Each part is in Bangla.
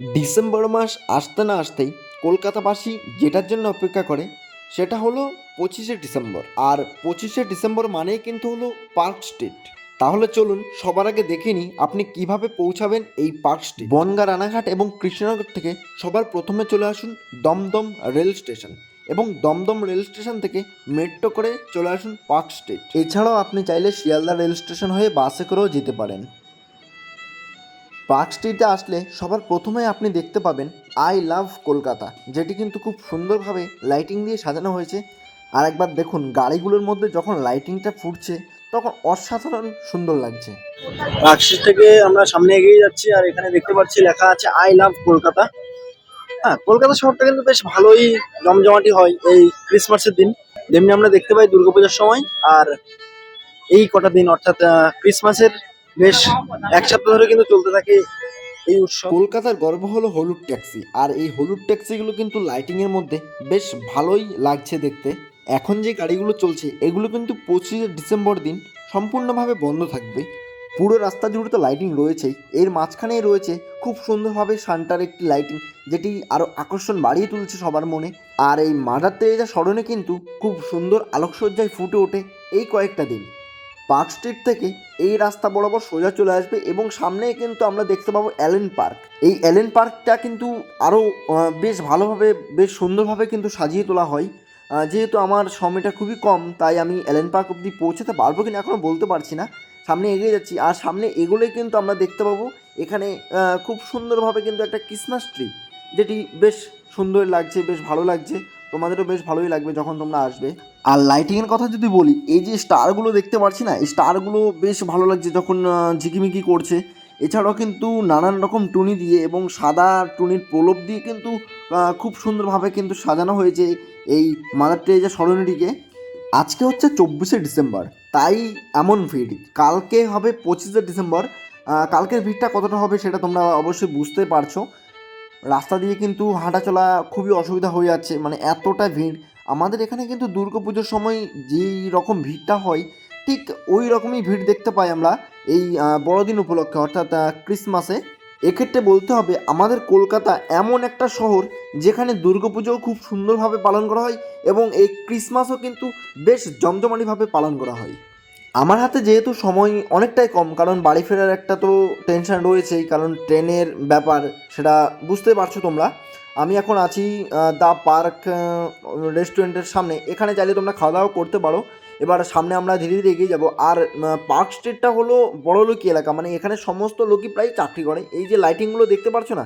ডিসেম্বর মাস আসতে না আসতেই কলকাতাবাসী যেটার জন্য অপেক্ষা করে, সেটা হলো পঁচিশে ডিসেম্বর। আর পঁচিশে ডিসেম্বর মানেই কিন্তু হলো পার্ক স্ট্রিট। তাহলে চলুন সবার আগে দেখে নিই আপনি কীভাবে পৌঁছাবেন এই পার্ক স্ট্রিট। বনগা রানাঘাট এবং কৃষ্ণনগর থেকে সবার প্রথমে চলে আসুন দমদম রেল স্টেশন এবং দমদম রেল স্টেশন থেকে মেট্রো করে চলে আসুন পার্ক স্ট্রিট। এছাড়াও আপনি চাইলে শিয়ালদা রেল স্টেশন হয়ে বাসে করেও যেতে পারেন। পার্ক স্ট্রিটে আসলে সবার প্রথমে আপনি দেখতে পাবেন আই লাভ কলকাতা, যেটি কিন্তু খুব সুন্দরভাবে লাইটিং দিয়ে সাজানো হয়েছে। আর একবার দেখুন গাড়িগুলোর মধ্যে যখন লাইটিংটা ফুটছে, তখন অসাধারণ সুন্দর লাগছে। পার্ক পার্কস্ট্রিট থেকে আমরা সামনে এগিয়ে যাচ্ছি আর এখানে দেখতে পাচ্ছি লেখা আছে আই লাভ কলকাতা। হ্যাঁ কলকাতা শহরটা কিন্তু বেশ ভালোই জমজমাটি হয় এই ক্রিসমাসের দিন। যেমনি আমরা দেখতে পাই দুর্গাপূজার সময়, আর এই কটা দিন, অর্থাৎ ক্রিসমাসের বেশ এক সপ্তাহ ধরে কিন্তু চলতে থাকে এই উৎসব। কলকাতার গর্ব হলো হলুদ ট্যাক্সি, আর এই হলুদ ট্যাক্সিগুলো কিন্তু লাইটিংয়ের মধ্যে বেশ ভালোই লাগছে দেখতে। এখন যে গাড়িগুলো চলছে, এগুলো কিন্তু পঁচিশে ডিসেম্বর দিন সম্পূর্ণভাবে বন্ধ থাকবে। পুরো রাস্তা জুড়ে তো লাইটিং রয়েছেই। এর মাঝখানেই রয়েছে খুব সুন্দরভাবে শান্তার একটি লাইটিং যেটি আরও আকর্ষণ বাড়িয়ে তুলছে সবার মনে। আর এই মাদার তেরেজা স্মরণে কিন্তু খুব সুন্দর আলোকসজ্জায় ফুটে ওঠে এই কয়েকটা দিন। পার্ক স্ট্রিট থেকে এই রাস্তা বরাবর সোজা চলে আসবে এবং সামনেই কিন্তু আমরা দেখতে পাবো অ্যালেন পার্ক। এই অ্যালেন পার্কটা কিন্তু আরও বেশ ভালোভাবে, বেশ সুন্দরভাবে কিন্তু সাজিয়ে তোলা হয়। যেহেতু আমার সময়টা খুবই কম, তাই আমি অ্যালেন পার্ক অবধি পৌঁছাতে পারব কিনা এখনও বলতে পারছি না। সামনে এগিয়ে যাচ্ছি, আর সামনে এগোলেই কিন্তু আমরা দেখতে পাবো। এখানে খুব সুন্দরভাবে কিন্তু একটা ক্রিসমাস ট্রি, যেটি বেশ সুন্দর লাগছে, বেশ ভালো লাগছে। তোমাদেরও বেশ ভালোই লাগবে যখন তোমরা আসবে। আর লাইটিংয়ের কথা যদি বলি, এই যে স্টারগুলো দেখতে পাচ্ছি না, এই স্টারগুলো বেশ ভালো লাগছে যখন ঝিকিমিকি করছে। এছাড়াও কিন্তু নানান রকম টুনি দিয়ে এবং সাদা টুনির প্রলোভ দিয়ে কিন্তু খুব সুন্দরভাবে কিন্তু সাজানো হয়েছে এই মাদার টেরেজা সরণিটিকে। আজকে হচ্ছে চব্বিশে ডিসেম্বর, তাই এমন ভিড়। কালকে হবে পঁচিশে ডিসেম্বর কালকের ভিড়টা কতটা হবে সেটা তোমরা অবশ্যই বুঝতে পারছ। রাস্তা দিয়ে কিন্তু হাঁটা চলা খুবই অসুবিধা হয়ে যাচ্ছে মানে এতটা ভিড়। আমাদের এখানে কিন্তু দুর্গাপুজোর সময় যেই রকম ভিড়টা হয়, ঠিক ওই রকমই ভিড় দেখতে পাই আমরা এই বড়দিন উপলক্ষে, অর্থাৎ ক্রিসমাসে। এক্ষেত্রে বলতে হবে, আমাদের কলকাতা এমন একটা শহর যেখানে দুর্গাপুজোও খুব সুন্দরভাবে পালন করা হয় এবং এই ক্রিসমাসও কিন্তু বেশ জমজমাটিভাবে পালন করা হয়। আমার হাতে যেহেতু সময় অনেকটাই কম, কারণ বাড়ি ফেরার একটা তো টেনশন রয়েছেই, কারণ ট্রেনের ব্যাপার, সেটা বুঝতে পারছ তোমরা। আমি এখন আছি দ্য পার্ক রেস্টুরেন্টের সামনে। এখানে চাইলে তোমরা খাওয়া দাওয়া করতে পারো। এবার সামনে আমরা ধীরে ধীরে এগিয়ে যাব। আর পার্ক স্ট্রিটটা হলো বড় লোকি এলাকা মানে এখানে সমস্ত লোকই প্রায় চাকরি করে। এই যে লাইটিংগুলো দেখতে পারছ না?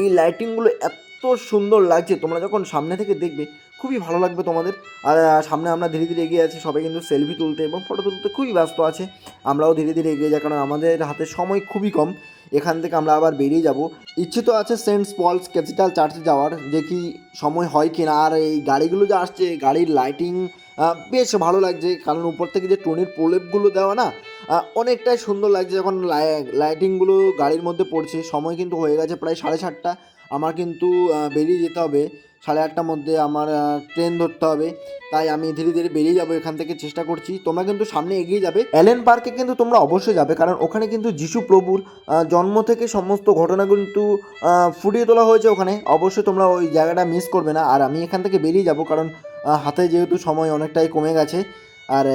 এই লাইটিংগুলো এত সুন্দর লাগছে, তোমরা যখন সামনে থেকে দেখবে খুবই ভালো লাগবে তোমাদের। আর সামনে আমরা ধীরে ধীরে এগিয়ে আছি, সবাই কিন্তু সেলফি তুলতে এবং ফটো তুলতে খুবই ব্যস্ত আছে। আমরাও ধীরে ধীরে এগিয়ে যাই, কারণ আমাদের হাতে সময় খুবই কম। এখান থেকে আমরা আবার বেরিয়ে যাব। ইচ্ছে তো আছে সেন্ট পলস ক্যাথিড্রাল চার্চে যাওয়ার দেখি সময় হয় কিনা। আর এই গাড়িগুলো যে আসছে, গাড়ির লাইটিং বেশ ভালো লাগছে। কারণ উপর থেকে যে টোনের প্রলেপগুলো দেওয়া না অনেকটাই সুন্দর লাগছে। যখন লাইটিংগুলো গাড়ির মধ্যে পড়ছে। সময় কিন্তু হয়ে গেছে প্রায় সাড়ে সাতটা। আমার কিন্তু বেরিয়ে যেতে হবে। সাড়ে আটটার মধ্যে আমার ট্রেন ধরতে হবে। তাই আমি ধীরে ধীরে বেরিয়ে যাব, এখান থেকে চেষ্টা করছি। তোমরা কিন্তু সামনে এগিয়ে যাবে। অ্যালেন পার্কে কিন্তু তোমরা অবশ্যই যাবে, কারণ ওখানে কিন্তু যিশু প্রভুর জন্ম থেকে সমস্ত ঘটনা কিন্তু ফুটিয়ে তোলা হয়েছে ওখানে। অবশ্যই তোমরা ওই জায়গাটা মিস করবে না। আর আমি এখান থেকে বেরিয়ে যাব, কারণ হাতে যেহেতু সময় অনেকটাই কমে গেছে। আর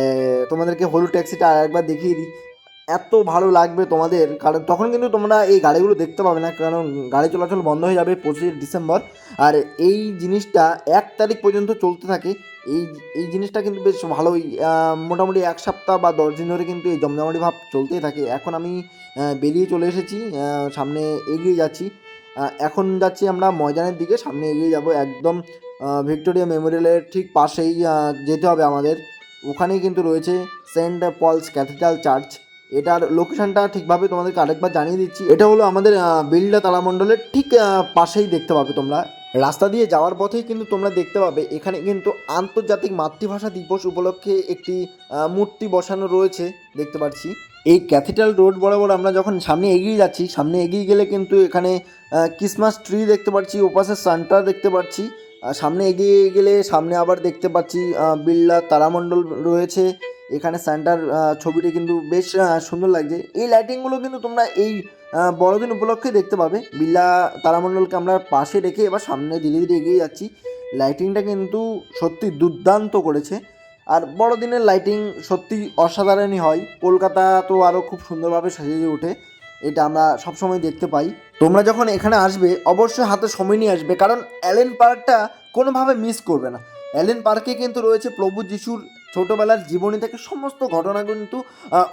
তোমাদেরকে হলুদ ট্যাক্সিটা আর একবার দেখিয়ে দিই। এত ভালো লাগবে তোমাদের। কারণ তখন কিন্তু তোমরা এই গাড়িগুলো দেখতে পাবে না, কারণ গাড়ি চলাচল বন্ধ হয়ে যাবে পঁচিশে ডিসেম্বর। আর এই জিনিসটা এক তারিখ পর্যন্ত চলতে থাকে। এই এই জিনিসটা কিন্তু বেশ ভালোই। মোটামুটি এক সপ্তাহ বা দশ দিন ধরে কিন্তু এই জমজমাটি ভাব চলতেই থাকে। এখন আমি বেরিয়ে চলে এসেছি সামনে এগিয়ে যাচ্ছি। এখন যাচ্ছি আমরা ময়দানের দিকে, সামনে এগিয়ে যাব একদম ভিক্টোরিয়া মেমোরিয়ালের ঠিক পাশেই যেতে হবে আমাদের। ওখানেই কিন্তু রয়েছে সেন্ট পলস ক্যাথিড্রাল চার্চ। এটার লোকেশনটা ঠিকভাবে তোমাদেরকে আরেকবার জানিয়ে দিচ্ছি। এটা হলো আমাদের বিল্ডা তালামণ্ডলের ঠিক পাশেই দেখতে পাবে তোমরা। রাস্তা দিয়ে যাওয়ার পথেই কিন্তু তোমরা দেখতে পাবে, এখানে কিন্তু আন্তর্জাতিক মাতৃভাষা দিবস উপলক্ষে একটি মূর্তি বসানো রয়েছে, দেখতে পাচ্ছি। এই ক্যাথিড্রাল রোড বরাবর আমরা যখন সামনে এগিয়ে যাচ্ছি, সামনে এগিয়ে গেলে কিন্তু এখানে ক্রিসমাস ট্রি দেখতে পাচ্ছি ওপাশে সান্টা দেখতে পাচ্ছি। সামনে এগিয়ে গেলে সামনে আবার দেখতে পাচ্ছি বিড়লা তারামণ্ডল রয়েছে। এখানে স্যান্টার ছবিটি কিন্তু বেশ সুন্দর লাগছে। এই লাইটিংগুলো কিন্তু তোমরা এই বড়দিন উপলক্ষে দেখতে পাবে। বিল্লা তারামণ্ডলকে আমরা পাশে রেখে এবার সামনে ধীরে ধীরে এগিয়ে যাচ্ছি। লাইটিংটা কিন্তু সত্যি দুর্দান্ত করেছে। আর বড়দিনের লাইটিং সত্যি অসাধারণই হয়। কলকাতা তো আরও খুব সুন্দরভাবে সাজিয়ে ওঠে। এটা আমরা সবসময় দেখতে পাই। তোমরা যখন এখানে আসবে, অবশ্যই হাতে সময় নিয়ে আসবে। কারণ অ্যালেন পার্কটা কোনোভাবে মিস করবে না। অ্যালেন পার্কে কিন্তু রয়েছে প্রভু যিশুর ছোটোবেলার জীবনী থেকে সমস্ত ঘটনা কিন্তু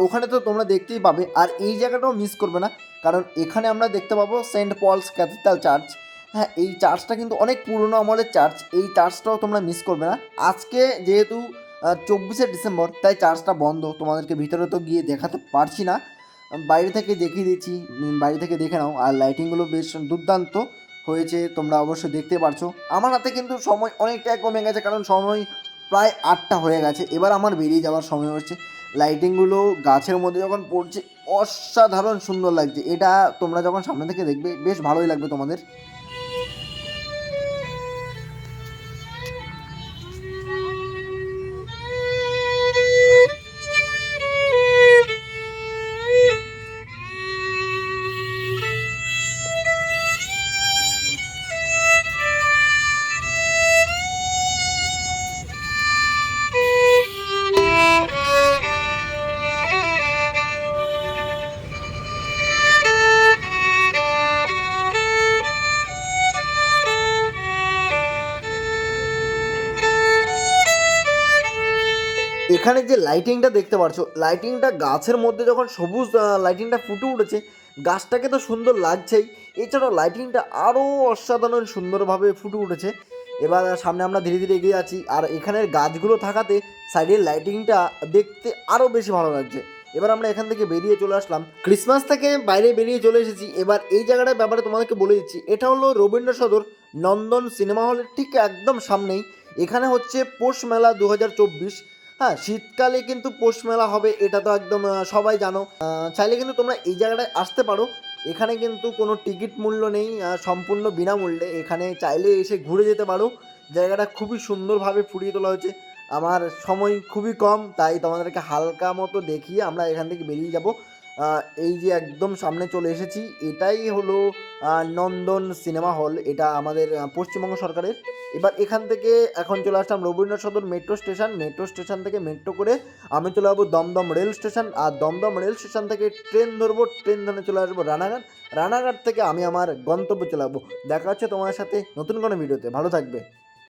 ওখানে তো তোমরা দেখতেই পাবে। আর এই জায়গাটাও মিস করবে না, কারণ এখানে আমরা দেখতে পাবো সেন্ট পলস ক্যাথিড্রাল চার্চ। হ্যাঁ এই চার্চটা কিন্তু অনেক পুরনো আমলের চার্চ, এই চার্চটাও তোমরা মিস করবে না। আজকে যেহেতু চব্বিশে ডিসেম্বর, তাই চার্চটা বন্ধ, তোমাদেরকে ভিতরে তো গিয়ে দেখাতে পারছি না। বাইরে থেকে দেখিয়ে দিচ্ছি বাইরে থেকে দেখে নাও। আর লাইটিংগুলো বেশ দুর্দান্ত হয়েছে, তোমরা অবশ্যই দেখতে পারছ। আমার হাতে কিন্তু সময় অনেকটাই কমে গেছে, কারণ সময় প্রায় আটটা হয়ে গেছে। এবার আমার বেরিয়ে যাওয়ার সময় হচ্ছে। লাইটিংগুলো গাছের মধ্যে যখন পড়ছে, অসাধারণ সুন্দর লাগছে। এটা তোমরা যখন সামনে থেকে দেখবে, বেশ ভালোই লাগবে তোমাদের। এখানে যে লাইটিংটা দেখতে পাচ্ছ লাইটিংটা গাছের মধ্যে যখন সবুজ লাইটিংটা ফুটে উঠেছে, গাছটাকে তো সুন্দর লাগছেই। এছাড়াও লাইটিংটা আরও অসাধারণ সুন্দরভাবে ফুটে উঠেছে। এবার সামনে আমরা ধীরে ধীরে এগিয়ে আছি আর এখানের গাছগুলো থাকাতে সাইডের লাইটিংটা দেখতে আরও বেশি ভালো লাগছে। এবার আমরা এখান থেকে বেরিয়ে চলে আসলাম। ক্রিসমাস থেকে বাইরে বেরিয়ে চলে এসেছি। এবার এই জায়গাটার ব্যাপারে তোমাদেরকে বলে দিচ্ছি, এটা হলো রবীন্দ্র সদর, নন্দন সিনেমা হলের ঠিক একদম সামনেই। এখানে হচ্ছে পৌষ মেলা দু হাজার চব্বিশ। হ্যাঁ শীতকালে কিন্তু পৌষ মেলা হবে, এটা তো একদম সবাই জানো। চাইলে কিন্তু তোমরা এই জায়গাটায় আসতে পারো। এখানে কিন্তু কোনো টিকিট মূল্য নেই সম্পূর্ণ বিনামূল্যে। এখানে চাইলে এসে ঘুরে যেতে পারো। জায়গাটা খুবই সুন্দরভাবে ফুটিয়ে তোলা হয়েছে। আমার সময় খুবই কম, তাই তোমাদেরকে হালকা মতো দেখিয়ে আমরা এখান থেকে বেরিয়ে যাব। এই যে একদম সামনে চলে এসেছি, এটাই হলো নন্দন সিনেমা হল। এটা আমাদের পশ্চিমবঙ্গ সরকারের। এবার এখান থেকে এখন চলে আসলাম Rabindra Sadan metro station metro station থেকে মেট্রো করে আমি চলে যাব দমদম রেল স্টেশন আর দমদম রেল স্টেশন থেকে ট্রেন ধরবো ট্রেন ধরে চলে আসব রানাঘাট। রানাঘাট থেকে আমি আমার গন্তব্যে চলে যাব। দেখা হচ্ছে তোমার সাথে নতুন কোনো ভিডিওতে ভালো থাকবে।